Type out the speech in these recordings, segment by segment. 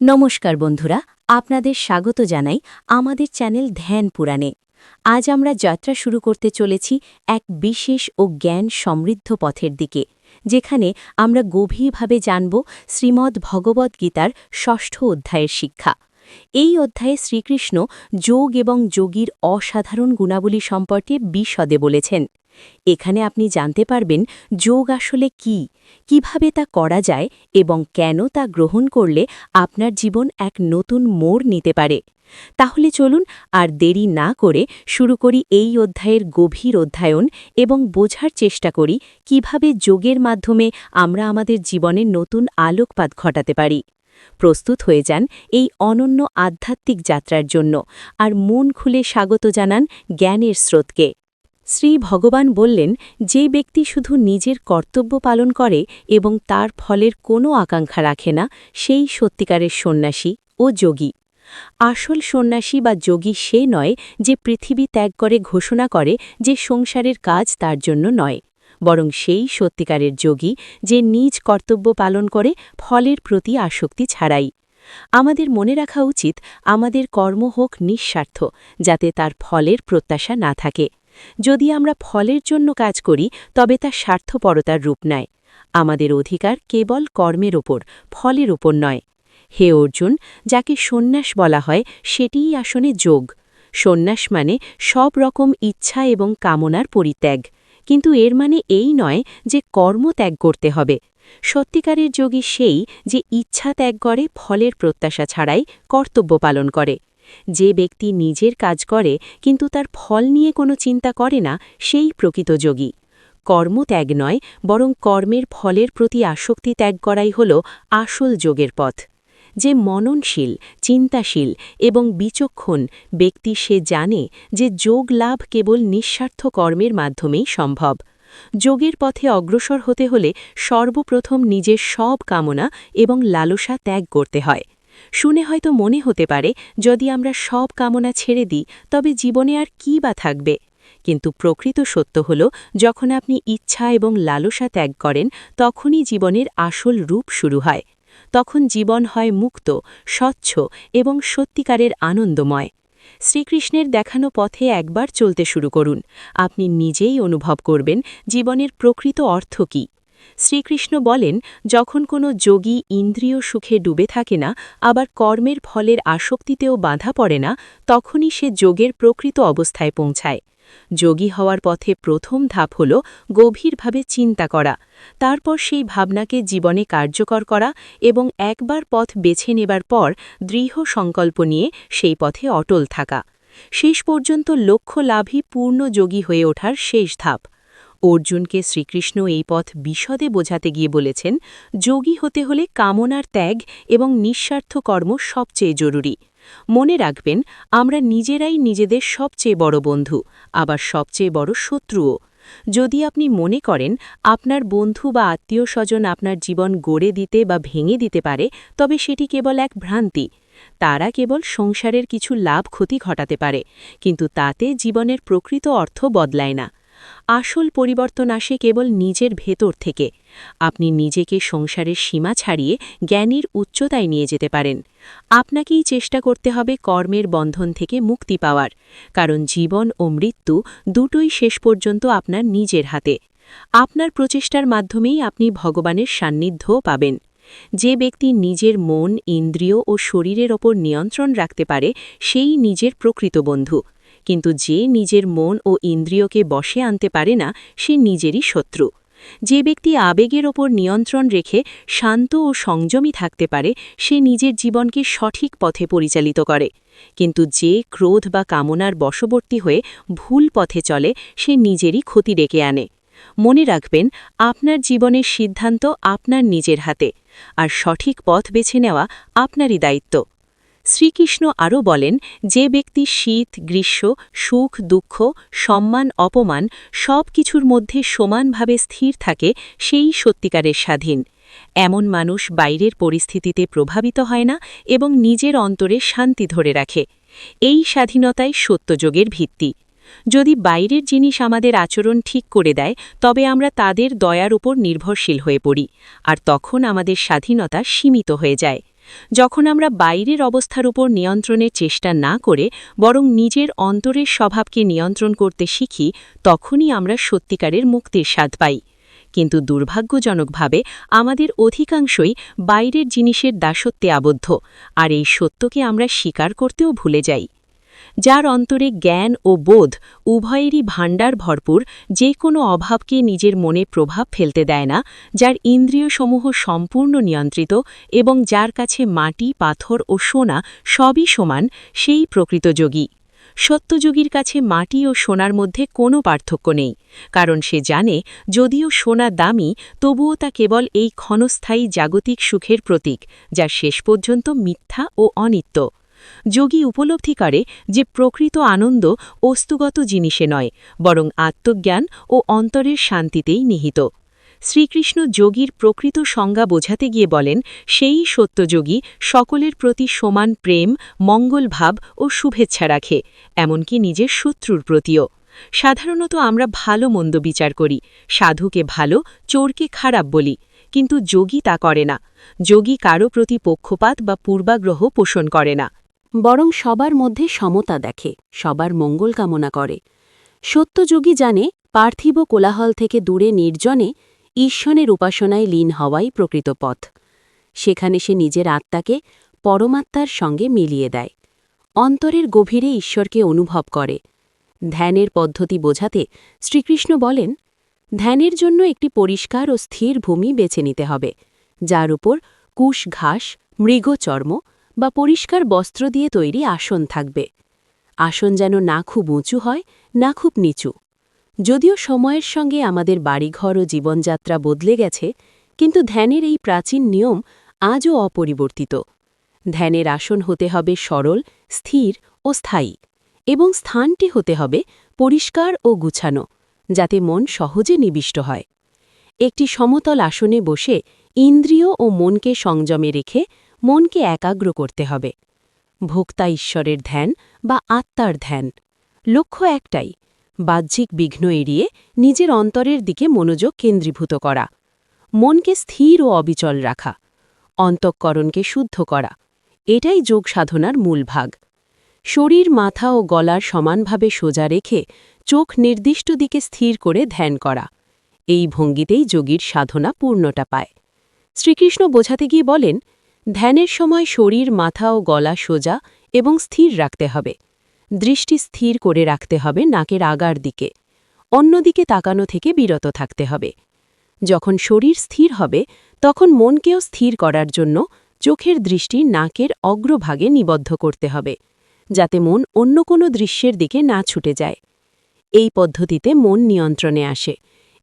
নমস্কার বন্ধুরা, আপনাদের স্বাগত জানাই আমাদের চ্যানেল ধ্যান পুরাণে। আজ আমরা যাত্রা শুরু করতে চলেছি এক বিশেষ ও জ্ঞান সমৃদ্ধ পথের দিকে, যেখানে আমরা গভীরভাবে জানব শ্রীমদ্ ভগবদ্গীতার ষষ্ঠ অধ্যায়ের শিক্ষা। এই অধ্যায়ে শ্রীকৃষ্ণ যোগ এবং যোগীর অসাধারণ গুণাবলী সম্পর্কে বিশদে বলেছেন। এখানে আপনি জানতে পারবেন যোগ আসলে কি, কীভাবে তা করা যায় এবং কেন তা গ্রহণ করলে আপনার জীবন এক নতুন মোড় নিতে পারে। তাহলে চলুন আর দেরি না করে শুরু করি এই অধ্যায়ের গভীর অধ্যায়ন এবং বোঝার চেষ্টা করি কীভাবে যোগের মাধ্যমে আমরা আমাদের জীবনে নতুন আলোকপাত ঘটাতে পারি। প্রস্তুত হয়ে যান এই অনন্য আধ্যাত্মিক যাত্রার জন্য আর মন খুলে স্বাগত জানান জ্ঞানের স্রোতকে। শ্রী ভগবান বললেন, যে ব্যক্তি শুধু নিজের কর্তব্য পালন করে এবং তার ফলের কোনো আকাঙ্ক্ষা রাখে না, সেই সত্যিকারের সন্ন্যাসী ও যোগী। আসল সন্ন্যাসী বা যোগী সে নয় যে পৃথিবী ত্যাগ করে ঘোষণা করে যে সংসারের কাজ তার জন্য নয়। বরং সেই সত্যিকারের যোগী যে নিজ কর্তব্য পালন করে, ফলের প্রতি আসক্তি ছাড়াই। আমাদের মনে রাখা উচিত, আমাদের কর্ম হোক নিঃস্বার্থ, যাতে তার ফলের প্রত্যাশা না থাকে। যদি আমরা ফলের জন্য কাজ করি, তবে তা স্বার্থপরতার রূপ নেয়। আমাদের অধিকার কেবল কর্মের ওপর, ফলের ওপর নয়। হে অর্জুন, যাকে সন্ন্যাস বলা হয়, সেটিই আসনে যোগ। সন্ন্যাস মানে সব রকম ইচ্ছা এবং কামনার পরিত্যাগ। কিন্তু এর মানে এই নয় যে কর্ম ত্যাগ করতে হবে। সত্যিকারের যোগী সেই যে ইচ্ছা ত্যাগ করে, ফলের প্রত্যাশা ছাড়াই কর্তব্য পালন করে। যে ব্যক্তি নিজের কাজ করে, কিন্তু তার ফল নিয়ে কোনো চিন্তা করে না, সেই প্রকৃত যোগী। কর্ম ত্যাগ নয়, বরং কর্মের ফলের প্রতি আসক্তি ত্যাগ করাই হল আসল যোগের পথ। যে মননশীল, চিন্তাশীল এবং বিচক্ষণ ব্যক্তি সে জানে যে যোগ লাভ কেবল নিঃস্বার্থ কর্মের মাধ্যমেই সম্ভব। যোগের পথে অগ্রসর হতে হলে সর্বপ্রথম নিজের সব কামনা এবং লালসা ত্যাগ করতে হয়। শুনে হয়তো মনে হতে পারে, যদি আমরা সব কামনা ছেড়ে দিই, তবে জীবনে আর কী বা থাকবে? কিন্তু প্রকৃত সত্য হল, যখন আপনি ইচ্ছা এবং লালসা ত্যাগ করেন, তখনই জীবনের আসল রূপ শুরু হয়। তখন জীবন হয় মুক্ত, স্বচ্ছ এবং সত্যিকারের আনন্দময়। শ্রীকৃষ্ণের দেখানো পথে একবার চলতে শুরু করুন। আপনি নিজেই অনুভব করবেন জীবনের প্রকৃত অর্থ কী। শ্রীকৃষ্ণ বলেন, যখন কোনো যোগী ইন্দ্রিয় সুখে ডুবে থাকে না, আবার কর্মের ফলের আসক্তিতেও বাধা পড়ে না, তখনই সে যোগের প্রকৃত অবস্থায় পৌঁছায়। যোগী হওয়ার পথে প্রথম ধাপ হল গভীরভাবে চিন্তা করা। তারপর সেই ভাবনাকে জীবনে কার্যকর করা এবং একবার পথ বেছে নেবার পর দৃঢ় সংকল্প নিয়ে সেই পথে অটল থাকা। শেষ পর্যন্ত লক্ষ্য লাভই পূর্ণ যোগী হয়ে ওঠার শেষ ধাপ। অর্জুনকে শ্রীকৃষ্ণ এই পথ বিশদে বোঝাতে গিয়ে বলেছেন, যোগী হতে হলে কামনার ত্যাগ এবং নিঃস্বার্থ কর্ম সবচেয়ে জরুরি। মনে রাখবেন, আমরা নিজেরাই নিজেদের সবচেয়ে বড় বন্ধু, আবার সবচেয়ে বড় শত্রুও। যদি আপনি মনে করেন, আপনার বন্ধু বা আত্মীয় স্বজন আপনার জীবন গড়ে দিতে বা ভেঙে দিতে পারে, তবে সেটি কেবল এক ভ্রান্তি। তারা কেবল সংসারের কিছু লাভ ক্ষতি ঘটাতে পারে, কিন্তু তাতে জীবনের প্রকৃত অর্থ বদলায় না। আসল পরিবর্তন আসে কেবল নিজের ভেতর থেকে। আপনি নিজেকে সংসারের সীমা ছাড়িয়ে জ্ঞানীর উচ্চতায় নিয়ে যেতে পারেন। আপনাকেই চেষ্টা করতে হবে কর্মের বন্ধন থেকে মুক্তি পাওয়ার, কারণ জীবন ও মৃত্যু দুটোই শেষ পর্যন্ত আপনার নিজের হাতে। আপনার প্রচেষ্টার মাধ্যমেই আপনি ভগবানের সান্নিধ্যও পাবেন। যে ব্যক্তি নিজের মন, ইন্দ্রিয় ও শরীরের ওপর নিয়ন্ত্রণ রাখতে পারে, সেই নিজের প্রকৃত বন্ধু। কিন্তু যে নিজের মন ও ইন্দ্রিয়কে বসে আনতে পারে না, সে নিজেরই শত্রু। যে ব্যক্তি আবেগের ওপর নিয়ন্ত্রণ রেখে শান্ত ও সংযমী থাকতে পারে, সে নিজের জীবনকে সঠিক পথে পরিচালিত করে। কিন্তু যে ক্রোধ বা কামনার বশবর্তী হয়ে ভুল পথে চলে, সে নিজেরই ক্ষতি ডেকে আনে। মনে রাখবেন, আপনার জীবনের সিদ্ধান্ত আপনার নিজের হাতে, আর সঠিক পথ বেছে নেওয়া আপনারই দায়িত্ব। শ্রীকৃষ্ণ আরও বলেন, যে ব্যক্তি শীত, গ্রীষ্ম, সুখ, দুঃখ, সম্মান, অপমান সব কিছুর মধ্যে সমানভাবে স্থির থাকে, সেই সত্যিকারের স্বাধীন। এমন মানুষ বাইরের পরিস্থিতিতে প্রভাবিত হয় না এবং নিজের অন্তরে শান্তি ধরে রাখে। এই স্বাধীনতাই সত্যযোগের ভিত্তি। যদি বাইরের জিনিস আমাদের আচরণ ঠিক করে দেয়, তবে আমরা তাদের দয়ার উপর নির্ভরশীল হয়ে পড়ি, আর তখন আমাদের স্বাধীনতা সীমিত হয়ে যায়। যখন আমরা বাইরের অবস্থার উপর নিয়ন্ত্রণের চেষ্টা না করে বরং নিজের অন্তরের স্বভাবকে নিয়ন্ত্রণ করতে শিখি, তখনই আমরা সত্যিকারের মুক্তির স্বাদ পাই। কিন্তু দুর্ভাগ্যজনকভাবে আমাদের অধিকাংশই বাইরের জিনিসের দাসত্বে আবদ্ধ, আর এই সত্যকে আমরা স্বীকার করতেও ভুলে যাই। যার অন্তরে জ্ঞান ও বোধ উভয়েরই ভাণ্ডার ভরপুর, যে কোনো অভাবকে নিজের মনে প্রভাব ফেলতে দেয় না, যার ইন্দ্রিয়সমূহ সম্পূর্ণ নিয়ন্ত্রিত এবং যার কাছে মাটি, পাথর ও সোনা সবই সমান, সেই প্রকৃত যোগী। সত্যযোগীর কাছে মাটি ও সোনার মধ্যে কোনো পার্থক্য নেই, কারণ সে জানে, যদিও সোনা দামি, তবুও তা কেবল এই ক্ষণস্থায়ী জাগতিক সুখের প্রতীক, যা শেষ পর্যন্ত মিথ্যা ও অনিত্য। যোগী উপলব্ধি করে যে প্রকৃত আনন্দ অস্তুগত জিনিসে নয়, বরং আত্মজ্ঞান ও অন্তরের শান্তিতেই নিহিত। শ্রীকৃষ্ণ যোগীর প্রকৃত সংজ্ঞা বোঝাতে গিয়ে বলেন, সেই সত্যযোগী সকলের প্রতি সমান প্রেম মঙ্গলভাব ও শুভেচ্ছা রাখে, এমনকি নিজের শত্রুর প্রতিও। সাধারণত আমরা ভালো মন্দ বিচার করি, সাধুকে ভালো, চোরকে খারাপ বলি, কিন্তু যোগী তা করে না। যোগী কারও প্রতি পক্ষপাত বা পূর্বাগ্রহ পোষণ করে না। বরং সবার মধ্যে সমতা দেখে, সবার মঙ্গল কামনা করে। সত্যযোগী জানে, পার্থিব কোলাহল থেকে দূরে নির্জনে ঈশ্বরের উপাসনায় লীন হওয়াই প্রকৃত পথ। সেখানে সে নিজের আত্মাকে পরমাত্মার সঙ্গে মিলিয়ে দেয়। অন্তরের গভীরে ঈশ্বরকে অনুভব করে। ধ্যানের পদ্ধতি বোঝাতে শ্রীকৃষ্ণ বলেন, ধ্যানের জন্য একটি পরিষ্কার ও স্থির ভূমি বেছে নিতে হবে, যার উপর কুশ, ঘাস, মৃগচর্ম বা পরিষ্কার বস্ত্র দিয়ে তৈরি আসন থাকবে। আসন যেন না খুব উঁচু হয়, না খুব নিচু। যদিও সময়ের সঙ্গে আমাদের বাড়িঘর ও জীবনযাত্রা বদলে গেছে, কিন্তু ধ্যানের এই প্রাচীন নিয়ম আজও অপরিবর্তিত। ধ্যানের আসন হতে হবে সরল, স্থির ও স্থায়ী এবং স্থানটি হতে হবে পরিষ্কার ও গুছানো, যাতে মন সহজে নিবিষ্ট হয়। একটি সমতল আসনে বসে ইন্দ্রিয় ও মনকে সংযমে রেখে মনকে একাগ্র করতে হবে। ভোক্তা ঈশ্বরের ধ্যান বা আত্মার ধ্যান। লক্ষ্য একটাই, বাহ্যিক বিঘ্ন এড়িয়ে নিজের অন্তরের দিকে মনোযোগ কেন্দ্রীভূত করা। মনকে স্থির ও অবিচল রাখা। অন্তঃকরণকে শুদ্ধ করা। এটাই যোগ সাধনার মূল ভাগ। শরীর, মাথা ও গলার সমানভাবে সোজা রেখে চোখ নির্দিষ্ট দিকে স্থির করে ধ্যান করা। এই ভঙ্গিতেই যোগীর সাধনা পূর্ণটা পায়। শ্রীকৃষ্ণ বোঝাতে গিয়ে বলেন ধ্যানের সময় শরীর, মাথা ও গলা সোজা এবং স্থির রাখতে হবে। দৃষ্টি স্থির করে রাখতে হবে নাকের আগার দিকে। অন্যদিকে তাকানো থেকে বিরত থাকতে হবে। যখন শরীর স্থির হবে, তখন মনকেও স্থির করার জন্য চোখের দৃষ্টি নাকের অগ্রভাগে নিবদ্ধ করতে হবে, যাতে মন অন্য কোনো দৃশ্যের দিকে না ছুটে যায়। এই পদ্ধতিতে মন নিয়ন্ত্রণে আসে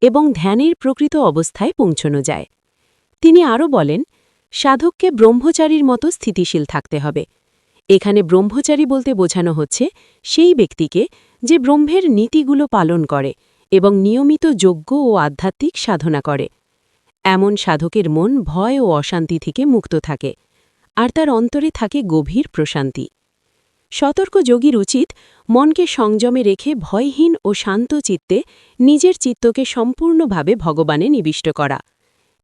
এবং ধ্যানের প্রকৃত অবস্থায় পৌঁছনো যায়। তিনি আরও বলেন সাধককে ব্রহ্মচারীর মতো স্থিতিশীল থাকতে হবে। এখানে ব্রহ্মচারী বলতে বোঝানো হচ্ছে সেই ব্যক্তিকে যে ব্রহ্মের নীতিগুলো পালন করে এবং নিয়মিত যোগ্য ও আধ্যাত্মিক সাধনা করে। এমন সাধকের মন ভয় ও অশান্তি থেকে মুক্ত থাকে, আর তার অন্তরে থাকে গভীর প্রশান্তি। সতর্ক যোগীর উচিত মনকে সংযমে রেখে ভয়হীন ও শান্ত চিত্তে নিজের চিত্তকে সম্পূর্ণভাবে ভগবানে নিবিষ্ট করা।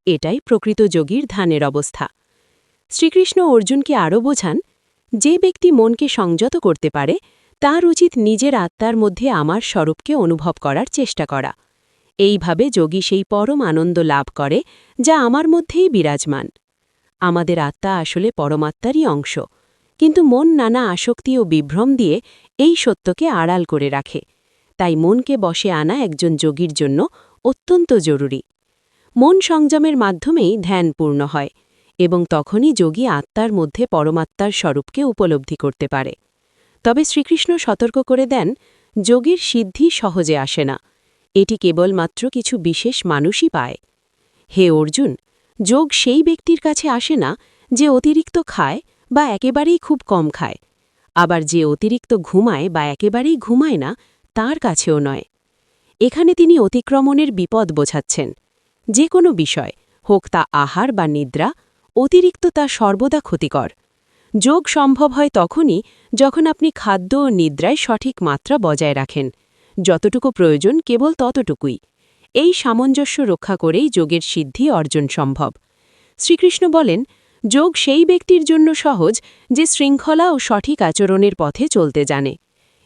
এটাই প্রকৃত যোগীর ধ্যানের অবস্থা। শ্রীকৃষ্ণ অর্জুনকে আরও বোঝান, যে ব্যক্তি মনকে সংযত করতে পারে, তার উচিত নিজের আত্মার মধ্যে আমার স্বরূপকে অনুভব করার চেষ্টা করা। এইভাবে যোগী সেই পরম আনন্দ লাভ করে, যা আমার মধ্যেই বিরাজমান। আমাদের আত্মা আসলে পরমাত্মারই অংশ, কিন্তু মন নানা আসক্তি ও বিভ্রম দিয়ে এই সত্যকে আড়াল করে রাখে। তাই মনকে বসে আনা একজন যোগীর জন্য অত্যন্ত জরুরি। মন সংযমের মাধ্যমেই ধ্যান পূর্ণ হয় এবং তখনই যোগী আত্মার মধ্যে পরমাত্মার স্বরূপকে উপলব্ধি করতে পারে। তবে শ্রীকৃষ্ণ সতর্ক করে দেন, যোগীর সিদ্ধি সহজে আসে না। এটি কেবলমাত্র কিছু বিশেষ মানুষই পায়। হে অর্জুন, যোগ সেই ব্যক্তির কাছে আসে না যে অতিরিক্ত খায় বা একেবারেই খুব কম খায়। আবার যে অতিরিক্ত ঘুমায় বা একেবারেই ঘুমায় না, তার কাছেও নয়। এখানে তিনি অতিক্রমণের বিপদ বোঝাচ্ছেন। যে কোনো বিষয়, হোক তা আহার বা নিদ্রা, অতিরিক্ত তা সর্বদা ক্ষতিকর। যোগ সম্ভব হয় তখনই যখন আপনি খাদ্য ও নিদ্রায় সঠিক মাত্রা বজায় রাখেন। যতটুকু প্রয়োজন কেবল ততটুকুই। এই সামঞ্জস্য রক্ষা করেই যোগের সিদ্ধি অর্জন সম্ভব। শ্রীকৃষ্ণ বলেন, যোগ সেই ব্যক্তির জন্য সহজ যে শৃঙ্খলা ও সঠিক আচরণের পথে চলতে জানে।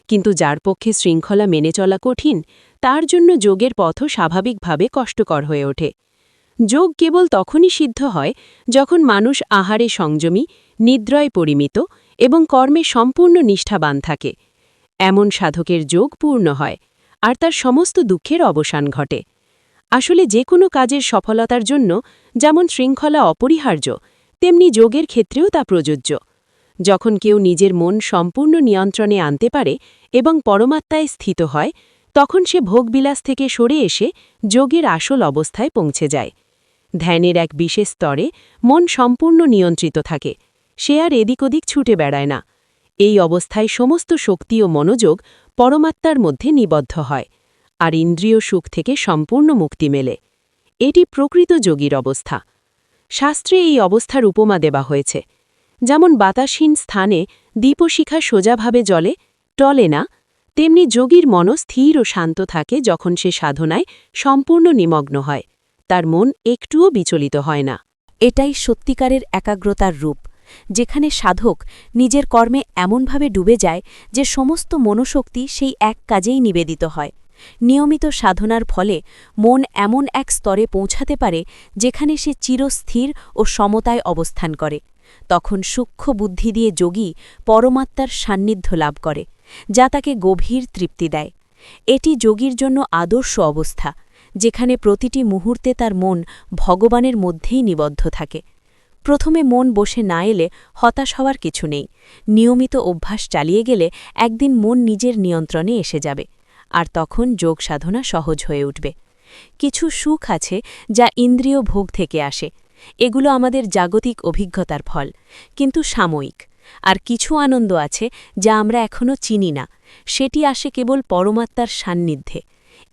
কিন্তু যার পক্ষে শৃঙ্খলা মেনে চলা কঠিন তার জন্য যোগের পথও স্বাভাবিকভাবে কষ্টকর হয়ে ওঠে। যোগ কেবল তখনই সিদ্ধ হয় যখন মানুষ আহারে সংযমী, নিদ্রয় পরিমিত এবং কর্মে সম্পূর্ণ নিষ্ঠাবান থাকে। এমন সাধকের যোগ পূর্ণ হয় আর তার সমস্ত দুঃখের অবসান ঘটে। আসলে যে কোনো কাজের সফলতার জন্য যেমন শৃঙ্খলা অপরিহার্য, তেমনি যোগের ক্ষেত্রেও তা প্রযোজ্য। যখন কেউ নিজের মন সম্পূর্ণ নিয়ন্ত্রণে আনতে পারে এবং পরমাত্মায় স্থিত হয় তখন সে ভোগবিলাস থেকে সরে এসে যোগের আসল অবস্থায় পৌঁছে যায়। ধ্যানের এক বিশেষ স্তরে মন সম্পূর্ণ নিয়ন্ত্রিত থাকে। সে আর এদিক ওদিক ছুটে বেড়ায় না। এই অবস্থায় সমস্ত শক্তি ও মনোযোগ পরমাত্মার মধ্যে নিবদ্ধ হয় আর ইন্দ্রিয় সুখ থেকে সম্পূর্ণ মুক্তি মেলে। এটি প্রকৃত যোগীর অবস্থা। শাস্ত্রে এই অবস্থার উপমা দেওয়া হয়েছে। যেমন বাতাসহীন স্থানে দীপশিখা সোজাভাবে জলে টলে না তেমনি যোগীর মন স্থির ও শান্ত থাকে যখন সে সাধনায় সম্পূর্ণ নিমগ্ন হয়, তার মন একটুও বিচলিত হয় না। এটাই সত্যিকারের একাগ্রতার রূপ, যেখানে সাধক নিজের কর্মে এমনভাবে ডুবে যায় যে সমস্ত মনোশক্তি সেই এক কাজেই নিবেদিত হয়। নিয়মিত সাধনার ফলে মন এমন এক স্তরে পৌঁছাতে পারে যেখানে সে চিরস্থির ও সমতায় অবস্থান করে। তখন সূক্ষ্ম বুদ্ধি দিয়ে যোগী পরমাত্মার সান্নিধ্য লাভ করে। যা তাকে গভীর তৃপ্তি দেয়। এটি যোগীর জন্য আদর্শ অবস্থা, যেখানে প্রতিটি মুহূর্তে তার মন ভগবানের মধ্যেই নিবদ্ধ থাকে। প্রথমে মন বসে না এলে হতাশ হওয়ার কিছু নেই। নিয়মিত অভ্যাস চালিয়ে গেলে একদিন মন নিজের নিয়ন্ত্রণে এসে যাবে, আর তখন যোগ সাধনা সহজ হয়ে উঠবে। কিছু সুখ আছে যা ইন্দ্রিয় ভোগ থেকে আসে। এগুলো আমাদের জাগতিক অভিজ্ঞতার ফল, কিন্তু সাময়িক। আর কিছু আনন্দ আছে যা আমরা এখনও চিনি না। সেটি আসে কেবল পরমাত্মার সান্নিধ্যে।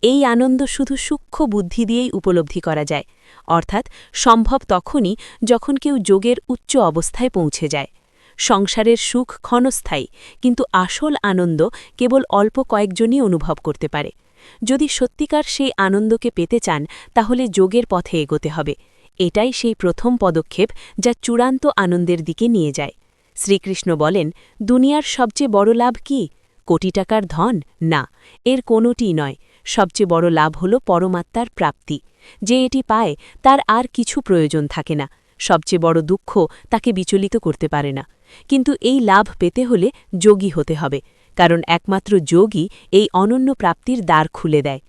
এই আনন্দ শুধু সূক্ষ্ম বুদ্ধি দিয়েই উপলব্ধি করা যায়। অর্থাৎ সম্ভব তখনই যখন কেউ যোগের উচ্চ অবস্থায় পৌঁছে যায়। সংসারের সুখ ক্ষণস্থায়ী, কিন্তু আসল আনন্দ কেবল অল্প কয়েকজনই অনুভব করতে পারে। যদি সত্যিকার সেই আনন্দকে পেতে চান, তাহলে যোগের পথে এগোতে হবে। এটাই সেই প্রথম পদক্ষেপ যা চূড়ান্ত আনন্দের দিকে নিয়ে যায়। শ্রীকৃষ্ণ বলেন, দুনিয়ার সবচেয়ে বড় লাভ কি? কোটি টাকার ধন? না, এর কোনোটি নয়। সবচেয়ে বড় লাভ হল পরমাত্মার প্রাপ্তি। যে এটি পায়, তার আর কিছু প্রয়োজন থাকে না। সবচেয়ে বড় দুঃখ তাকে বিচলিত করতে পারে না। কিন্তু এই লাভ পেতে হলে যোগী হতে হবে, কারণ একমাত্র যোগী এই অনন্য প্রাপ্তির দ্বার খুলে দেয়।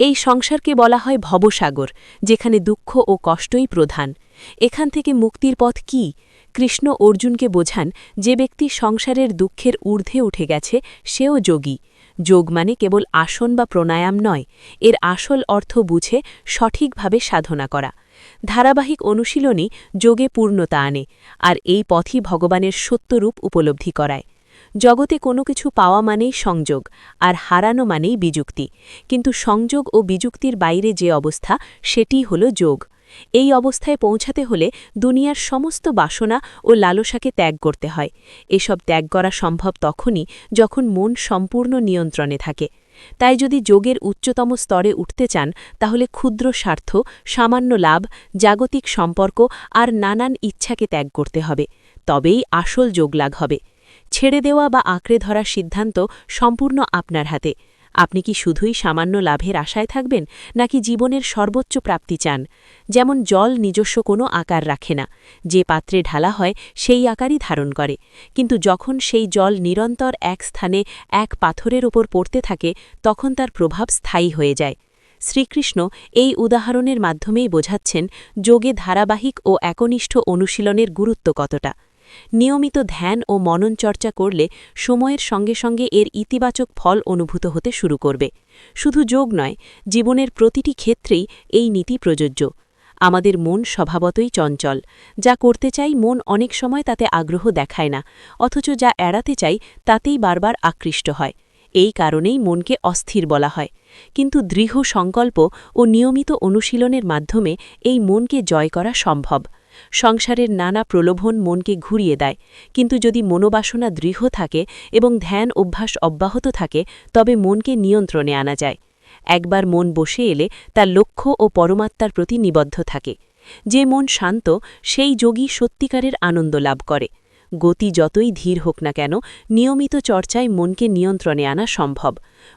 এই সংসারকে বলা হয় ভবসাগর, যেখানে দুঃখ ও কষ্টই প্রধান। এখান থেকে মুক্তির পথ কি? কৃষ্ণ অর্জুনকে বোঝান যে ব্যক্তি সংসারের দুঃখের ঊর্ধ্বে উঠে গেছে, সেও যোগী। যোগ মানে কেবল আসন বা প্রাণায়াম নয়, এর আসল অর্থ বুঝে সঠিকভাবে সাধনা করা। ধারাবাহিক অনুশীলনই যোগে পূর্ণতা আনে, আর এই পথই ভগবানের সত্যরূপ উপলব্ধি করায়। জগতে কোনো কিছু পাওয়া মানেই সংযোগ, আর হারানো মানেই বিযুক্তি। কিন্তু সংযোগ ও বিযুক্তির বাইরে যে অবস্থা সেটিই হল যোগ। এই অবস্থায় পৌঁছাতে হলে দুনিয়ার সমস্ত বাসনা ও লালসাকে ত্যাগ করতে হয়। এসব ত্যাগ করা সম্ভব তখনই যখন মন সম্পূর্ণ নিয়ন্ত্রণে থাকে। তাই যদি যোগের উচ্চতম স্তরে উঠতে চান, তাহলে ক্ষুদ্র স্বার্থ, সামান্য লাভ, জাগতিক সম্পর্ক আর নানান ইচ্ছাকে ত্যাগ করতে হবে। তবেই আসল যোগলাগ হবে। ছেড়ে দেওয়া বা আঁকড়ে ধরার সিদ্ধান্ত সম্পূর্ণ আপনার হাতে। আপনি কি শুধুই সামান্য লাভের আশায় থাকবেন, নাকি জীবনের সর্বোচ্চ প্রাপ্তি চান? যেমন জল নিজস্ব কোনো আকার রাখে না, যে পাত্রে ঢালা হয় সেই আকারই ধারণ করে। কিন্তু যখন সেই জল নিরন্তর এক স্থানে এক পাথরের ওপর পড়তে থাকে, তখন তার প্রভাব স্থায়ী হয়ে যায়। শ্রীকৃষ্ণ এই উদাহরণের মাধ্যমেই বোঝাচ্ছেন, যোগে ধারাবাহিক ও একনিষ্ঠ অনুশীলনের গুরুত্ব কতটা। নিয়মিত ধ্যান ও মনন চর্চা করলে সময়ের সঙ্গে সঙ্গে এর ইতিবাচক ফল অনুভূত হতে শুরু করবে। শুধু যোগ নয়, জীবনের প্রতিটি ক্ষেত্রেই এই নীতি প্রযোজ্য। আমাদের মন স্বভাবতই চঞ্চল। যা করতে চাই মন অনেক সময় তাতে আগ্রহ দেখায় না, অথচ যা এড়াতে চাই তাতেই বারবার আকৃষ্ট হয়। এই কারণেই মনকে অস্থির বলা হয়। কিন্তু দৃঢ় সংকল্প ও নিয়মিত অনুশীলনের মাধ্যমে এই মনকে জয় করা সম্ভব। সংসারের নানা প্রলোভন মনকে ঘুরিয়ে দেয়। কিন্তু যদি মনোবাসনা দৃঢ় থাকে এবং ধ্যান অভ্যাস অব্যাহত থাকে, তবে মনকে নিয়ন্ত্রণে আনা যায়। একবার মন বসে এলে তার লক্ষ্য ও পরমাত্মার প্রতি নিবদ্ধ থাকে। যে মন শান্ত, সেই যোগী সত্যিকারের আনন্দ লাভ করে। গতি যতই ধীর হোক না কেন, নিয়মিত চর্চায় মনকে নিয়ন্ত্রণে আনা সম্ভব।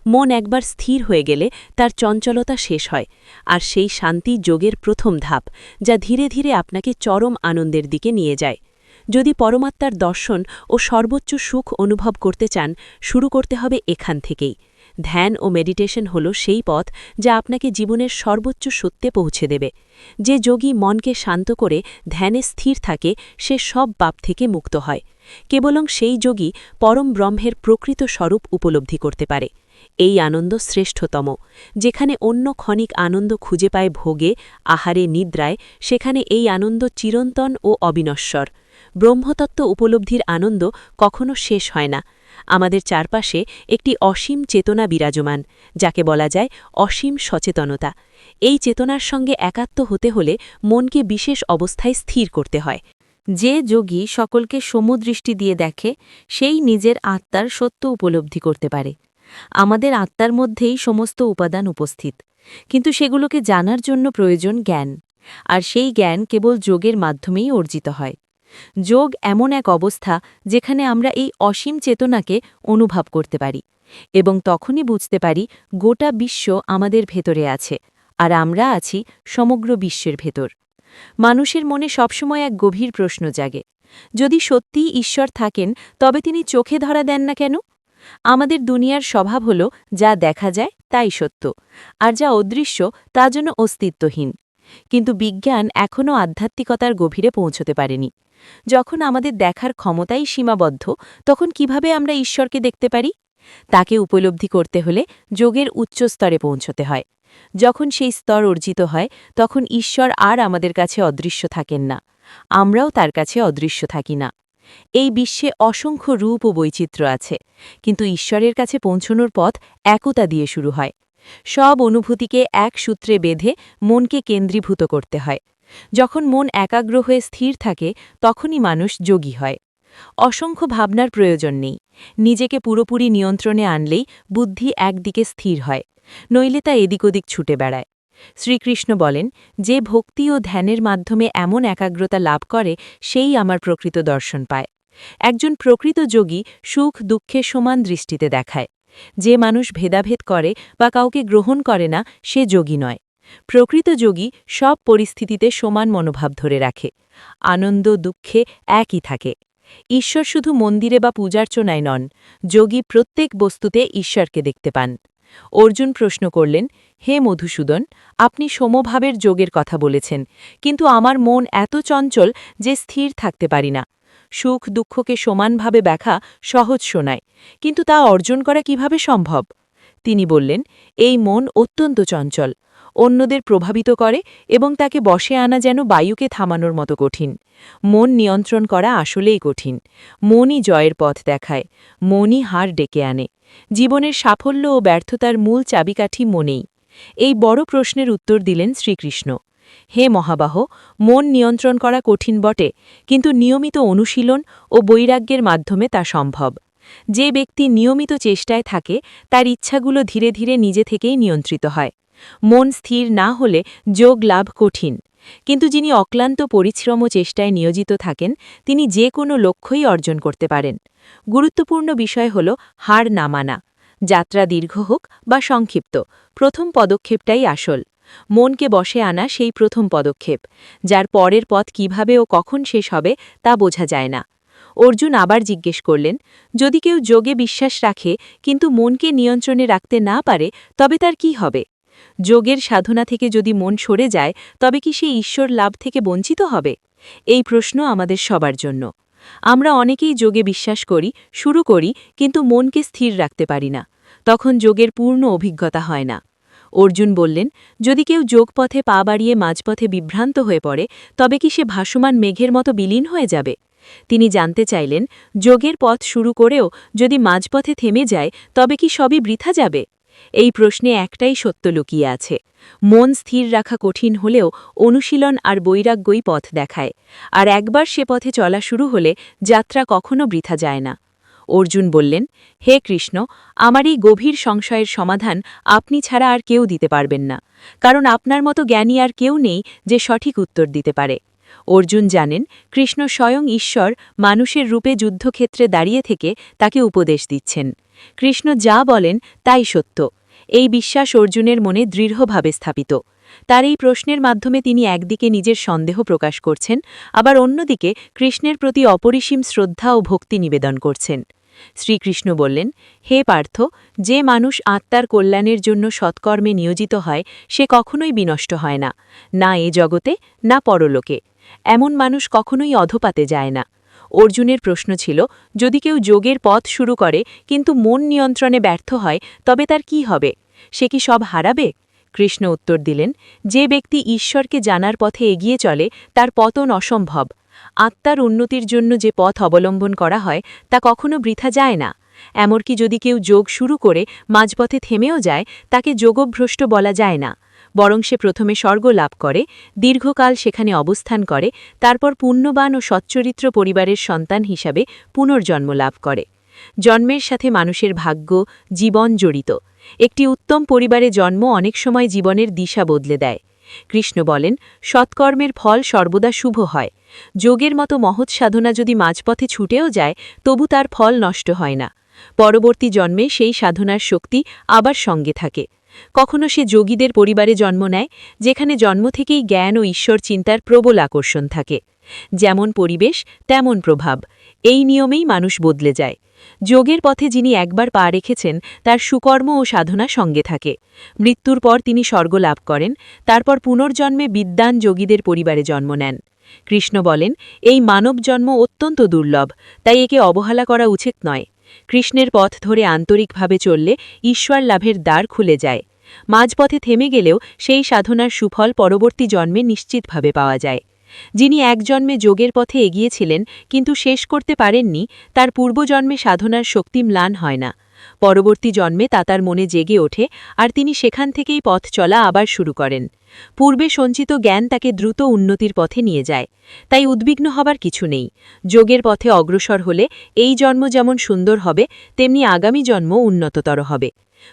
মন একবার স্থির হয়ে গেলে তার চঞ্চলতা শেষ হয়, আর সেই শান্তি যোগের প্রথম ধাপ, যা ধীরে ধীরে আপনাকে চরম আনন্দের দিকে নিয়ে যায়। যদি পরমাত্মার দর্শন ও সর্বোচ্চ সুখ অনুভব করতে চান, শুরু করতে হবে এখান থেকেই। ধ্যান ও মেডিটেশন হল সেই পথ যা আপনাকে জীবনের সর্বোচ্চ সত্যে পৌঁছে দেবে। যে যোগী মনকে শান্ত করে ধ্যানে স্থির থাকে, সে সব পাপ থেকে মুক্ত হয়। কেবলং সেই যোগী পরম ব্রহ্মের প্রকৃত স্বরূপ উপলব্ধি করতে পারে। এই আনন্দ শ্রেষ্ঠতম। যেখানে অন্য ক্ষণিক আনন্দ খুঁজে পায় ভোগে, আহারে, নিদ্রায়, সেখানে এই আনন্দ চিরন্তন ও অবিনশ্বর। ব্রহ্মতত্ত্ব উপলব্ধির আনন্দ কখনো শেষ হয় না। আমাদের চারপাশে একটি অসীম চেতনা বিরাজমান, যাকে বলা যায় অসীম সচেতনতা। এই চেতনার সঙ্গে একাত্ম হতে হলে মনকে বিশেষ অবস্থায় স্থির করতে হয়। যে যোগী সকলকে সমুদৃষ্টি দিয়ে দেখে, সেই নিজের আত্মার সত্য উপলব্ধি করতে পারে। আমাদের আত্মার মধ্যেই সমস্ত উপাদান উপস্থিত, কিন্তু সেগুলোকে জানার জন্য প্রয়োজন জ্ঞান, আর সেই জ্ঞান কেবল যোগের মাধ্যমেই অর্জিত হয়। যোগ এমন এক অবস্থা যেখানে আমরা এই অসীম চেতনাকে অনুভব করতে পারি এবং তখনই বুঝতে পারি গোটা বিশ্ব আমাদের ভেতরে আছে আর আমরা আছি সমগ্র বিশ্বের ভেতর। মানুষের মনে সবসময় এক গভীর প্রশ্ন জাগে, যদি সত্যিই ঈশ্বর থাকেন, তবে তিনি চোখে ধরা দেন না কেন? আমাদের দুনিয়ার স্বভাব হল, যা দেখা যায় তাই সত্য, আর যা অদৃশ্য তা যেন অস্তিত্বহীন। কিন্তু বিজ্ঞান এখনও আধ্যাত্মিকতার গভীরে পৌঁছতে পারেনি। যখন আমাদের দেখার ক্ষমতাই সীমাবদ্ধ, তখন কীভাবে আমরা ঈশ্বরকে দেখতে পারি? তাকে উপলব্ধি করতে হলে যোগের উচ্চ স্তরে পৌঁছতে হয়। যখন সেই স্তর অর্জিত হয়, তখন ঈশ্বর আর আমাদের কাছে অদৃশ্য থাকেন না। আমরাও তার কাছে অদৃশ্য থাকি না। এই বিশ্বে অসংখ্য রূপ ও বৈচিত্র্য আছে, কিন্তু ঈশ্বরের কাছে পৌঁছনোর পথ একতা দিয়ে শুরু হয়। সব অনুভূতিকে এক সূত্রে বেঁধে মনকে কেন্দ্রীভূত করতে হয়। যখন মন একাগ্র হয়ে স্থির থাকে, তখনই মানুষ যোগী হয়। অসংখ্য ভাবনার প্রয়োজন নেই। নিজেকে পুরোপুরি নিয়ন্ত্রণে আনলেই বুদ্ধি একদিকে স্থির হয়, নইলে তা এদিক ওদিক ছুটে বেড়ায়। শ্রীকৃষ্ণ বলেন, যে ভক্তি ও ধ্যানের মাধ্যমে এমন একাগ্রতা লাভ করে, সেই আমার প্রকৃত দর্শন পায়। একজন প্রকৃত যোগী সুখ দুঃখে সমান দৃষ্টিতে দেখায়। যে মানুষ ভেদাভেদ করে বা কাউকে গ্রহণ করে না, সে যোগী নয়। প্রকৃত যোগী সব পরিস্থিতিতে সমান মনোভাব ধরে রাখে। আনন্দ, দুঃখে একই থাকে। ঈশ্বর শুধু মন্দিরে বা পূজার্চনায় নন, যোগী প্রত্যেক বস্তুতে ঈশ্বরকে দেখতে পান। অর্জুন প্রশ্ন করলেন, হে মধুসূদন, আপনি সমভাবের যোগের কথা বলেছেন, কিন্তু আমার মন এত চঞ্চল যে স্থির থাকতে পারি না। সুখ, দুঃখকে সমানভাবে ব্যাখ্যা সহজ শোনায়, কিন্তু তা অর্জন করা কীভাবে সম্ভব? তিনি বললেন, এই মন অত্যন্ত চঞ্চল। অন্যদের প্রভাবিত করে এবং তাকে বসে আনা যেন বায়ুকে থামানোর মতো কঠিন। মন নিয়ন্ত্রণ করা আসলেই কঠিন। মনই জয়ের পথ দেখায়। মনই হার ডেকে আনে। জীবনের সাফল্য ও ব্যর্থতার মূল চাবিকাঠি মনেই। এই বড় প্রশ্নের উত্তর দিলেন শ্রীকৃষ্ণ। হে মহাবাহ, মন নিয়ন্ত্রণ করা কঠিন বটে, কিন্তু নিয়মিত অনুশীলন ও বৈরাগ্যের মাধ্যমে তা সম্ভব। যে ব্যক্তি নিয়মিত চেষ্টায় থাকে, তার ইচ্ছাগুলো ধীরে ধীরে নিজে থেকেই নিয়ন্ত্রিত হয়। মন স্থির না হলে যোগ লাভ কঠিন। কিন্তু যিনি অক্লান্ত পরিশ্রম চেষ্টায় নিয়োজিত থাকেন, তিনি যে কোনো লক্ষ্যই অর্জন করতে পারেন। গুরুত্বপূর্ণ বিষয় হল হার না মানা। যাত্রা দীর্ঘ হোক বা সংক্ষিপ্ত, প্রথম পদক্ষেপটাই আসল। মনকে বসে আনা সেই প্রথম পদক্ষেপ, যার পরের পথ কীভাবে ও কখন শেষ হবে তা বোঝা যায় না। অর্জুন আবার জিজ্ঞেস করলেন, যদি কেউ যোগে বিশ্বাস রাখে, কিন্তু মনকে নিয়ন্ত্রণে রাখতে না পারে, তবে তার কি হবে? যোগের সাধনা থেকে যদি মন সরে যায়, তবে কি সে ঈশ্বর লাভ থেকে বঞ্চিত হবে? এই প্রশ্ন আমাদের সবার জন্য। আমরা অনেকেই যোগে বিশ্বাস করি, শুরু করি, কিন্তু মনকে স্থির রাখতে পারি না। তখন যোগের পূর্ণ অভিজ্ঞতা হয় না। অর্জুন বললেন, যদি কেউ যোগপথে পা বাড়িয়ে মাঝপথে বিভ্রান্ত হয়ে পড়ে, তবে কি সে ভাসমান মেঘের মতো বিলীন হয়ে যাবে? তিনি জানতে চাইলেন, যোগের পথ শুরু করেও যদি মাঝপথে থেমে যায়, তবে কি সবই বৃথা যাবে? এই প্রশ্নে একটাই সত্য লুকিয়ে আছে। মন স্থির রাখা কঠিন হলেও অনুশীলন আর বৈরাগ্যই পথ দেখায়। আর একবার সে পথে চলা শুরু হলে যাত্রা কখনো বৃথা যায় না। অর্জুন বললেন, হে কৃষ্ণ, আমার এই গভীর সংশয়ের সমাধান আপনি ছাড়া আর কেউ দিতে পারবেন না। কারণ আপনার মতো জ্ঞানী আর কেউ নেই যে সঠিক উত্তর দিতে পারে। অর্জুন জানেন, কৃষ্ণ স্বয়ং ঈশ্বর মানুষের রূপে যুদ্ধক্ষেত্রে দাঁড়িয়ে থেকে তাকে উপদেশ দিচ্ছেন। কৃষ্ণ যা বলেন তাই সত্য। এই বিশ্বাস অর্জুনের মনে দৃঢ়ভাবে স্থাপিত। তার এই প্রশ্নের মাধ্যমে তিনি একদিকে নিজের সন্দেহ প্রকাশ করছেন, আবার অন্যদিকে কৃষ্ণের প্রতি অপরিসীম শ্রদ্ধা ও ভক্তি নিবেদন করছেন। শ্রীকৃষ্ণ বললেন, হে পার্থ, যে মানুষ আত্মার কল্যাণের জন্য সৎকর্মে নিয়োজিত হয়, সে কখনোই বিনষ্ট হয় না না এ জগতে, না পরলোকে। এমন মানুষ কখনোই অধপাতে যায় না। অর্জুনের প্রশ্ন ছিল, যদি কেউ যোগের পথ শুরু করে, কিন্তু মন নিয়ন্ত্রণে ব্যর্থ হয়, তবে তার কি হবে? সে কি সব হারাবে? কৃষ্ণ উত্তর দিলেন, যে ব্যক্তি ঈশ্বরকে জানার পথে এগিয়ে চলে, তার পতন অসম্ভব। আত্মার উন্নতির জন্য যে পথ অবলম্বন করা হয়, তা কখনো বৃথা যায় না। এমনকি যদি কেউ যোগ শুরু করে, মাঝপথে থেমেও যায়, তাকে যোগভ্রষ্ট বলা যায় না। বরং সে প্রথমে স্বর্গ লাভ করে, দীর্ঘকাল সেখানে অবস্থান করে, তারপর পুণ্যবান ও সচ্চরিত্র পরিবারের সন্তান হিসাবে পুনর্জন্ম লাভ করে। জন্মের সাথে মানুষের ভাগ্য, জীবন জড়িত। একটি উত্তম পরিবারে জন্ম অনেক সময় জীবনের দিশা বদলে দেয়। কৃষ্ণ বলেন, সৎকর্মের ফল সর্বদা শুভ হয়। যোগের মতো মহৎ সাধনা যদি মাঝপথে ছুটেও যায়, তবু তার ফল নষ্ট হয় না। পরবর্তী জন্মে সেই সাধনার শক্তি আবার সঙ্গে থাকে। কখনো সে যোগীদের পরিবারে জন্ম নেয়, যেখানে জন্ম থেকেই জ্ঞান ও ঈশ্বর চিন্তার প্রবল আকর্ষণ থাকে। যেমন পরিবেশ, তেমন প্রভাব। এই নিয়মেই মানুষ বদলে যায়। যোগের পথে যিনি একবার পা রেখেছেন, তার সুকর্ম ও সাধনা সঙ্গে থাকে। মৃত্যুর পর তিনি স্বর্গ লাভ করেন, তারপর পুনর্জন্মে বিদ্যান যোগীদের পরিবারে জন্ম নেন। কৃষ্ণ বলেন, এই মানব জন্ম অত্যন্ত দুর্লভ, তাই একে অবহেলা করা উচিত নয়। কৃষ্ণের পথ ধরে আন্তরিকভাবে চললে ঈশ্বর লাভের দ্বার খুলে যায়। মাঝপথে থেমে গেলেও সেই সাধনার সুফল পরবর্তী জন্মে নিশ্চিতভাবে পাওয়া যায়। যিনি এক জন্মে যোগের পথে এগিয়েছিলেন, কিন্তু শেষ করতে পারেননি, তার পূর্বজন্মে সাধনার শক্তি ম্লান হয় না। পরবর্তী জন্মে তা তার মনে জেগে ওঠে, আর তিনি সেখান থেকেই পথ চলা আবার শুরু করেন। পূর্বে সঞ্চিত জ্ঞান তাকে দ্রুত উন্নতির পথে নিয়ে যায়। তাই উদ্বিগ্ন হবার কিছু নেই। যোগের পথে অগ্রসর হলে এই জন্ম যেমন সুন্দর হবে, তেমনি আগামী জন্ম উন্নততর হবে।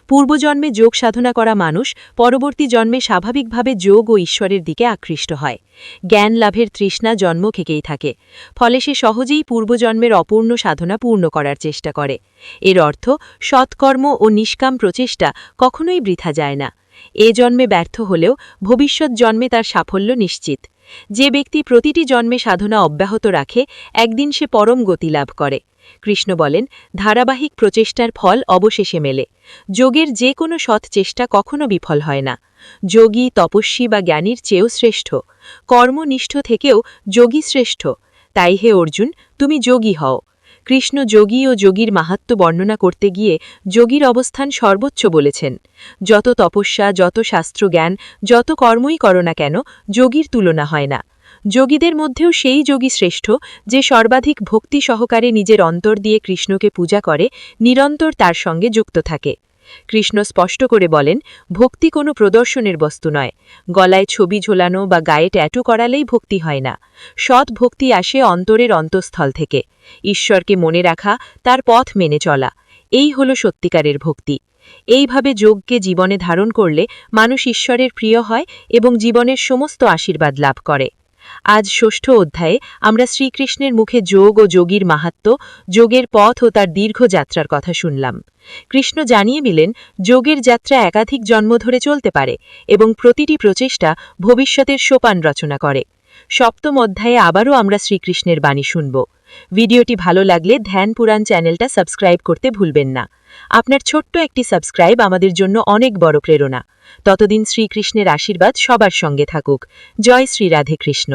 পূর্বজন্মে যোগ সাধনা করা মানুষ, পরবর্তী জন্মে স্বাভাবিকভাবে যোগ ও ঈশ্বরের দিকে আকৃষ্ট হয়। জ্ঞান লাভের তৃষ্ণা জন্ম থেকেই থাকে। ফলে সে সহজেই পূর্বজন্মের অপূর্ণ সাধনা পূর্ণ করার চেষ্টা করে। এর অর্থ, সৎকর্ম ও নিষ্কাম প্রচেষ্টা কখনোই বৃথা যায় না। এ জন্মে ব্যর্থ হলেও ভবিষ্যৎ জন্মে তার সাফল্য নিশ্চিত। যে ব্যক্তি প্রতিটি জন্মে সাধনা অব্যাহত রাখে, একদিন সে পরম গতি লাভ করে। কৃষ্ণ বলেন, ধারাবাহিক প্রচেষ্টার ফল অবশেষে মেলে। যোগের যে কোনো সৎ চেষ্টা কখনো বিফল হয় না। যোগী, তপস্বী বা জ্ঞানীর চেয়েও শ্রেষ্ঠ। কর্মনিষ্ঠ থেকেও যোগী শ্রেষ্ঠ। তাই হে অর্জুন, তুমি যোগী হও। কৃষ্ণ যোগী ও যোগীর মাহাত্ম বর্ণনা করতে গিয়ে যোগীর অবস্থান সর্বোচ্চ বলেছেন। যত তপস্যা, যত শাস্ত্রজ্ঞান, যত কর্মই করো না কেন, যোগীর তুলনা হয় না। যোগীদের মধ্যেও সেই যোগী শ্রেষ্ঠ যে সর্বাধিক ভক্তি সহকারে নিজের অন্তর দিয়ে কৃষ্ণকে পূজা করে, নিরন্তর তার সঙ্গে যুক্ত থাকে। কৃষ্ণ স্পষ্ট করে বলেন, ভক্তি কোনো প্রদর্শনের বস্তু নয়। গলায় ছবি ঝোলানো বা গায়ে ট্যাটু করালেই ভক্তি হয় না। সৎ ভক্তি আসে অন্তরের অন্তঃস্থল থেকে। ঈশ্বরকে মনে রাখা, তার পথ মেনে চলা। এই হল সত্যিকারের ভক্তি। এইভাবে যোগকে জীবনে ধারণ করলে মানুষ ঈশ্বরের প্রিয় হয় এবং জীবনের সমস্ত আশীর্বাদ লাভ করে। আজ ষষ্ঠ অধ্যায়ে আমরা শ্রীকৃষ্ণের মুখে যোগ ও যোগীর মাহাত্ম যোগের পথ ও তার দীর্ঘ যাত্রার কথা শুনলাম। কৃষ্ণ জানিয়ে দিলেন, যোগের যাত্রা একাধিক জন্ম ধরে চলতে পারে এবং প্রতিটি প্রচেষ্টা ভবিষ্যতের সোপান রচনা করে। সপ্তম অধ্যায়ে আবারও আমরা শ্রীকৃষ্ণের বাণী শুনব। ভিডিওটি ভালো লাগলে ধ্যান পুরাণ চ্যানেলটা সাবস্ক্রাইব করতে ভুলবেন না। আপনার ছোট্ট একটি সাবস্ক্রাইব আমাদের জন্য অনেক বড় প্রেরণা। ততদিন শ্রীকৃষ্ণের আশীর্বাদ সবার সঙ্গে থাকুক। জয় শ্রী রাধে কৃষ্ণ।